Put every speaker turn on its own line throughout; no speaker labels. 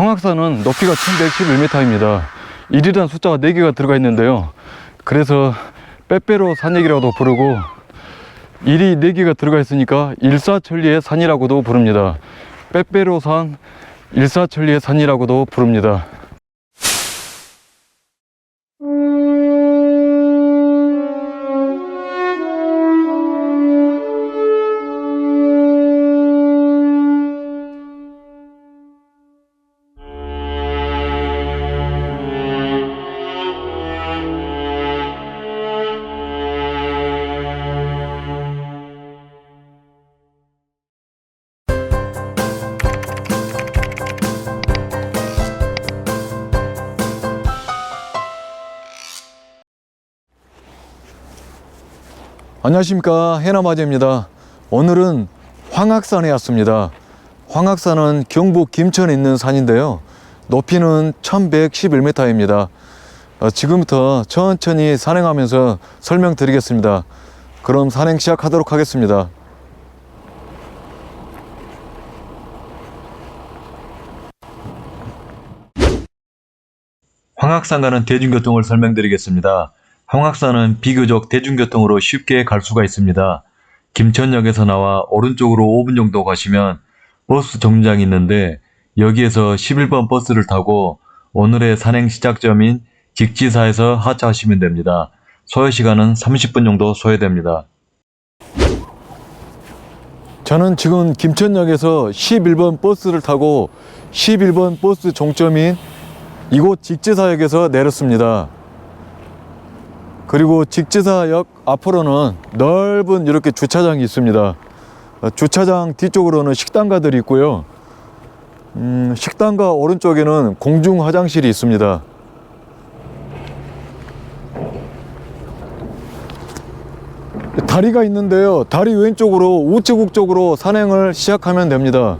황학산은 높이가 1111m입니다. 1이라는 숫자가 4개가 들어가 있는데요. 그래서 빼빼로 산얘기라고도 부르고 1이 4개가 들어가 있으니까 일사천리의 산이라고도 부릅니다. 빼빼로 산, 일사천리의 산이라고도 부릅니다. 안녕하십니까. 해남아재입니다. 오늘은 황학산에 왔습니다. 황학산은 경북 김천에 있는 산인데요. 높이는 1111m입니다. 어, 지금부터 천천히 산행하면서 설명드리겠습니다. 그럼 산행 시작하도록 하겠습니다. 황학산가는 대중교통을 설명드리겠습니다. 황학산은 비교적 대중교통으로 쉽게 갈 수가 있습니다. 김천역에서 나와 오른쪽으로 5분 정도 가시면 버스 정류장이 있는데 여기에서 11번 버스를 타고 오늘의 산행 시작점인 직지사에서 하차하시면 됩니다. 소요 시간은 30분 정도 소요됩니다. 저는 지금 김천역에서 11번 버스를 타고 11번 버스 종점인 이곳 직지사역에서 내렸습니다. 그리고 직지사역 앞으로는 넓은 이렇게 주차장이 있습니다. 어, 주차장 뒤쪽으로는 식당가들이 있고요. 음, 식당가 오른쪽에는 공중 화장실이 있습니다. 다리가 있는데요. 다리 왼쪽으로 우체국 쪽으로 산행을 시작하면 됩니다.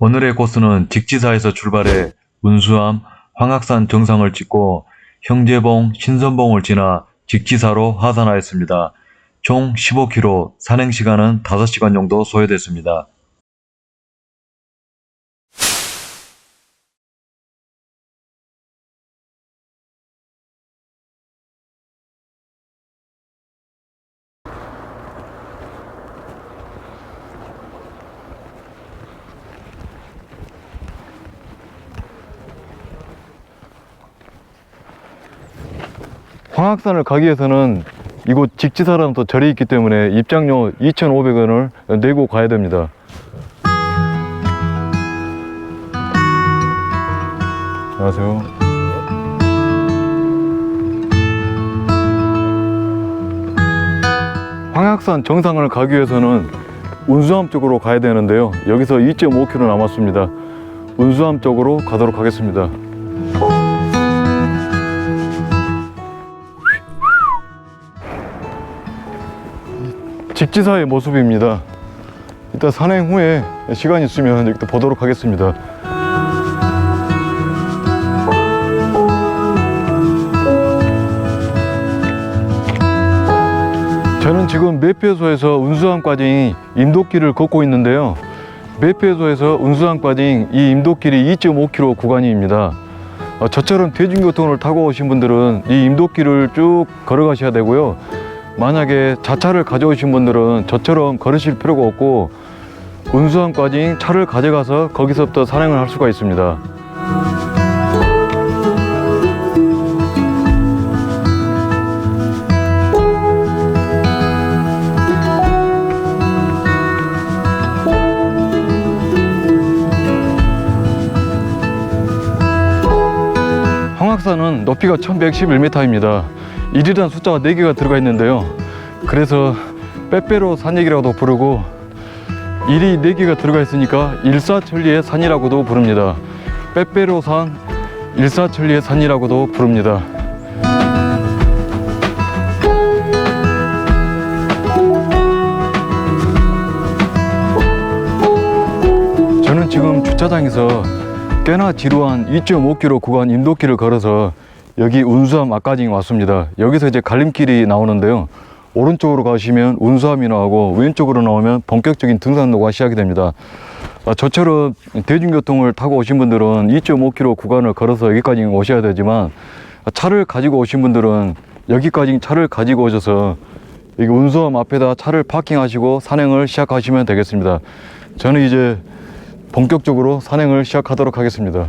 오늘의 코스는 직지사에서 출발해 운수암, 황학산 정상을 찍고 형제봉, 신선봉을 지나 직지사로 하산하였습니다. 총 15km, 산행 시간은 5시간 정도 소요됐습니다. 황학산을 가기 위해서는 이곳 직지사라는 또 절이 있기 때문에 입장료 2,500원을 내고 가야 됩니다. 안녕하세요. 황학산 정상을 가기 위해서는 운수암 쪽으로 가야 되는데요. 여기서 2.5km 남았습니다. 운수암 쪽으로 가도록 하겠습니다. 직지사의 모습입니다. 이따 산행 후에 시간 있으면 이렇게 또 보도록 하겠습니다. 저는 지금 매표소에서 운수항까지 임도길을 걷고 있는데요. 매표소에서 운수항까지 이 임도길이 2.5km 구간입니다. 어, 저처럼 대중교통을 타고 오신 분들은 이 임도길을 쭉 걸어가셔야 되고요. 만약에 자차를 가져오신 분들은 저처럼 걸으실 필요가 없고 운수함까지 차를 가져가서 거기서부터 산행을 할 수가 있습니다. 황학산은 높이가 1111m입니다. 1이라는 숫자가 4개가 들어가 있는데요. 그래서 빼빼로 산얘기라고도 부르고 1이 4개가 들어가 있으니까 일사천리의 산이라고도 부릅니다. 빼빼로 산, 일사천리의 산이라고도 부릅니다. 저는 지금 주차장에서 꽤나 지루한 2.5km 구간 인도길을 걸어서 여기 운수암 앞까지 왔습니다. 여기서 이제 갈림길이 나오는데요. 오른쪽으로 가시면 운수암이 나오고 왼쪽으로 나오면 본격적인 등산로가 시작이 됩니다. 아, 저처럼 대중교통을 타고 오신 분들은 2.5km 구간을 걸어서 여기까지 오셔야 되지만 아, 차를 가지고 오신 분들은 여기까지 차를 가지고 오셔서 여기 운수암 앞에다 차를 파킹하시고 산행을 시작하시면 되겠습니다. 저는 이제 본격적으로 산행을 시작하도록 하겠습니다.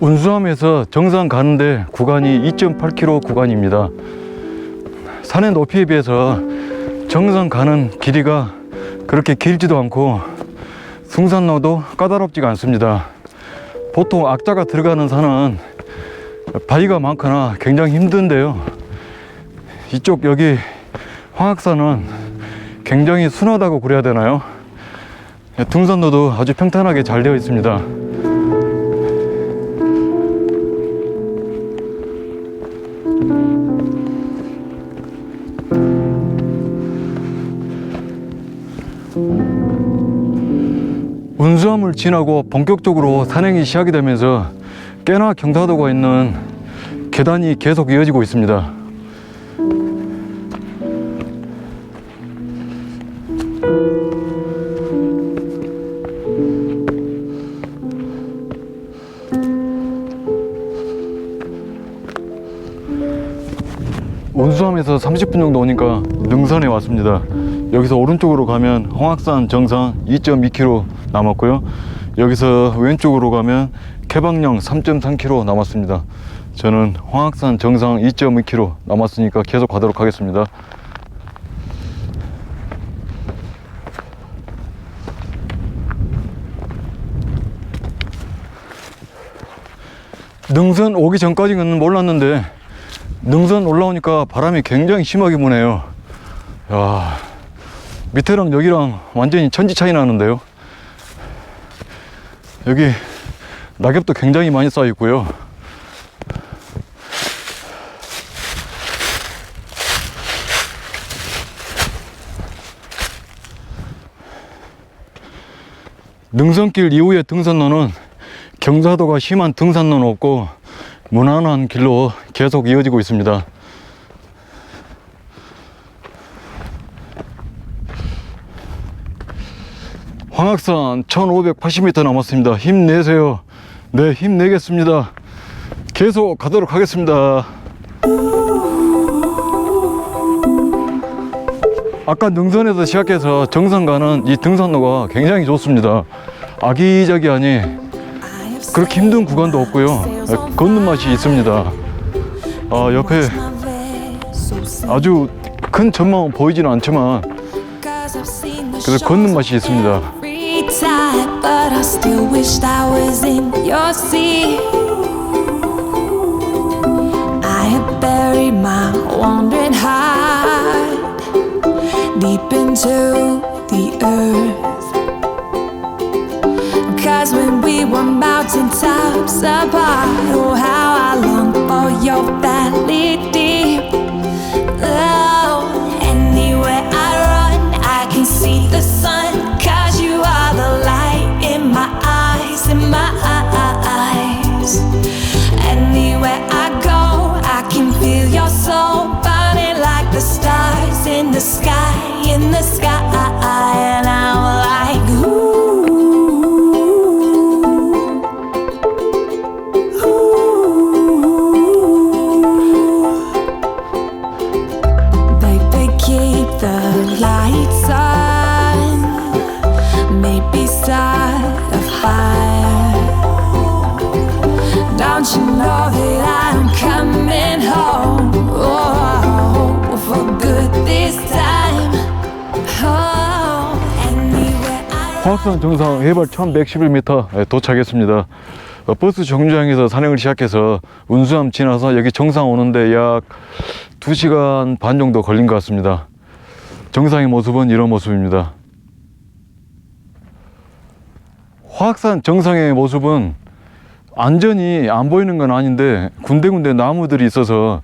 운수암에서 정상 가는데 구간이 2.8km 구간입니다. 산의 높이에 비해서 정상 가는 길이가 그렇게 길지도 않고 승산로도 까다롭지가 않습니다. 보통 악자가 들어가는 산은 바위가 많거나 굉장히 힘든데요. 이쪽 여기 황악산은 굉장히 순하다고 그래야 되나요? 등산로도 아주 평탄하게 잘 되어 있습니다. 운수함을 지나고 본격적으로 산행이 시작이 되면서 꽤나 경사도가 있는 계단이 계속 이어지고 있습니다. 운수함에서 30분 정도 오니까 능선에 왔습니다. 여기서 오른쪽으로 가면 홍악산 정상 2.2km 남았고요. 여기서 왼쪽으로 가면 개방령 3.3km 남았습니다. 저는 홍악산 정상 2.2km 남았으니까 계속 가도록 하겠습니다. 능선 오기 전까지는 몰랐는데 능선 올라오니까 바람이 굉장히 심하게 부네요. 야, 밑에랑 여기랑 완전히 천지 차이 나는데요. 여기 낙엽도 굉장히 많이 쌓여 있고요. 능선길 이후의 등산로는 경사도가 심한 등산로는 없고 무난한 길로 계속 이어지고 있습니다. 황악산 1580m 남았습니다. 힘내세요. 네, 힘내겠습니다. 계속 가도록 하겠습니다. 아까 능선에서 시작해서 정상 가는 이 등산로가 굉장히 좋습니다. 아기자기하니 그렇게 힘든 구간도 없고요. 걷는 맛이 있습니다. 아, 옆에 아주 큰 전망은 보이지는 않지만
그래서 걷는 맛이 있습니다. But I still wished I was in your seat. I had buried my wandering heart deep into the earth. Cause when we were mountaintops apart, oh, how I long for your valley
황악산 정상 해발 1111m 도착했습니다. 어, 버스 정류장에서 산행을 시작해서 운수암 지나서 여기 정상 오는데 약 2시간 반 정도 걸린 것 같습니다. 정상의 모습은 이런 모습입니다. 화악산 정상의 모습은 안전히 안 보이는 건 아닌데 군데군데 나무들이 있어서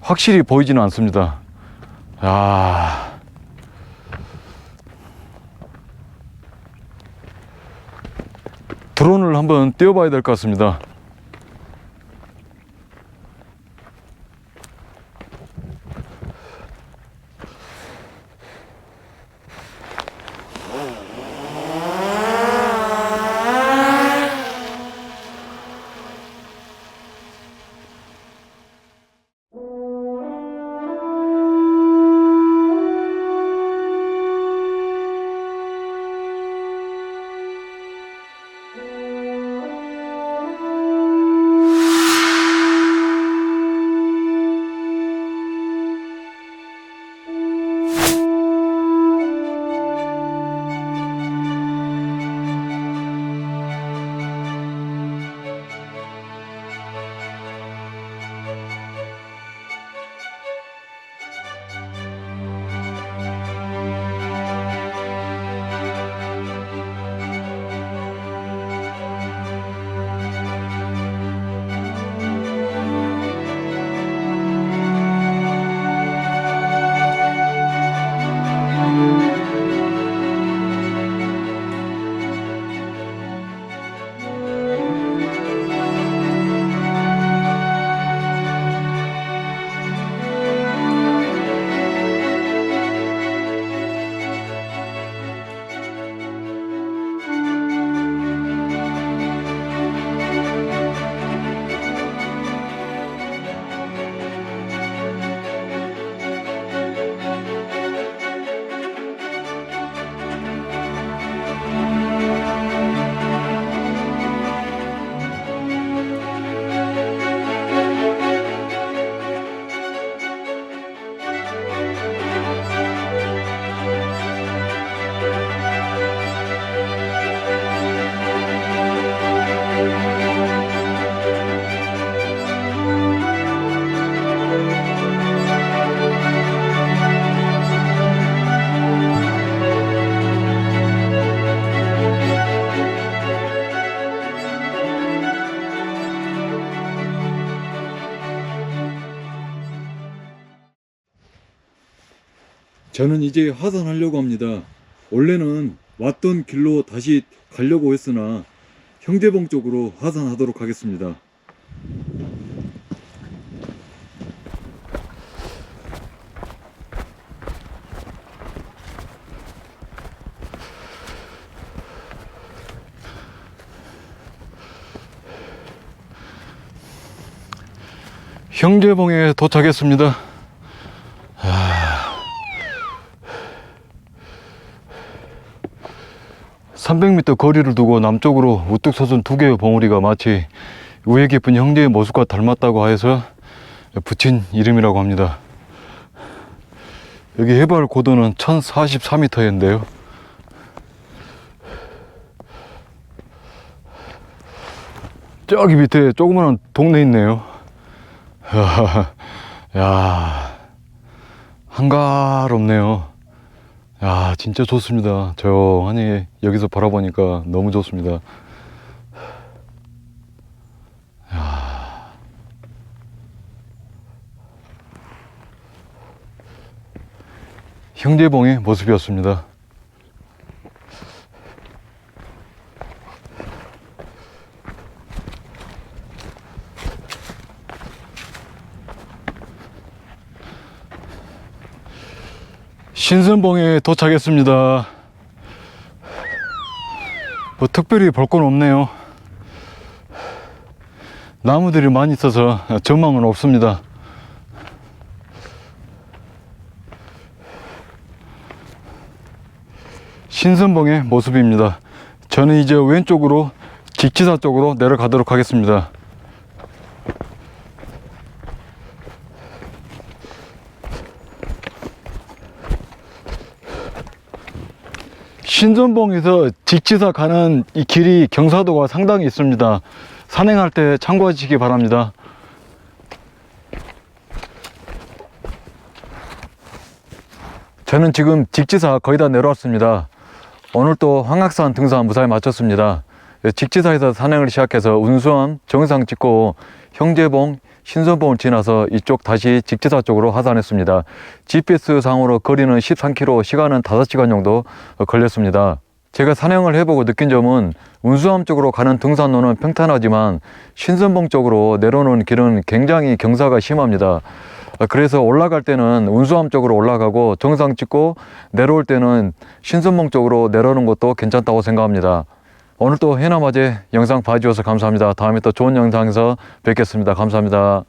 확실히 보이지는 않습니다. 야, 드론을 한번 띄워봐야 될 것 같습니다. 저는 이제 하산하려고 합니다. 원래는 왔던 길로 다시 가려고 했으나 형제봉 쪽으로 하산하도록 하겠습니다. 형제봉에 도착했습니다. 300m 거리를 두고 남쪽으로 우뚝 솟은 두 개의 봉우리가 마치 우애 깊은 형제의 모습과 닮았다고 해서 붙인 이름이라고 합니다. 여기 해발 고도는 1044m인데요. 저기 밑에 조그마한 동네 있네요. 야, 한가롭네요. 야, 진짜 좋습니다. 조용하니 여기서 바라보니까 너무 좋습니다. 야. 형제봉의 모습이었습니다. 신선봉에 도착했습니다. 뭐 특별히 볼 건 없네요. 나무들이 많이 있어서 전망은 없습니다. 신선봉의 모습입니다. 저는 이제 왼쪽으로 직지사 쪽으로 내려가도록 하겠습니다. 신전봉에서 직지사 가는 이 길이 경사도가 상당히 있습니다. 산행할 때 참고하시기 바랍니다. 저는 지금 직지사 거의 다 내려왔습니다. 오늘 또 황악산 등산 무사히 마쳤습니다. 직지사에서 산행을 시작해서 운수원 정상 찍고 형제봉, 신선봉을 지나서 이쪽 다시 직지사 쪽으로 하산했습니다. GPS 상으로 거리는 13km, 시간은 5시간 정도 걸렸습니다. 제가 산행을 해보고 느낀 점은 운수암 쪽으로 가는 등산로는 평탄하지만 신선봉 쪽으로 내려오는 길은 굉장히 경사가 심합니다. 아, 그래서 올라갈 때는 운수암 쪽으로 올라가고 정상 찍고 내려올 때는 신선봉 쪽으로 내려오는 것도 괜찮다고 생각합니다. 오늘 또 해남화재 영상 봐주셔서 감사합니다. 다음에 또 좋은 영상에서 뵙겠습니다. 감사합니다.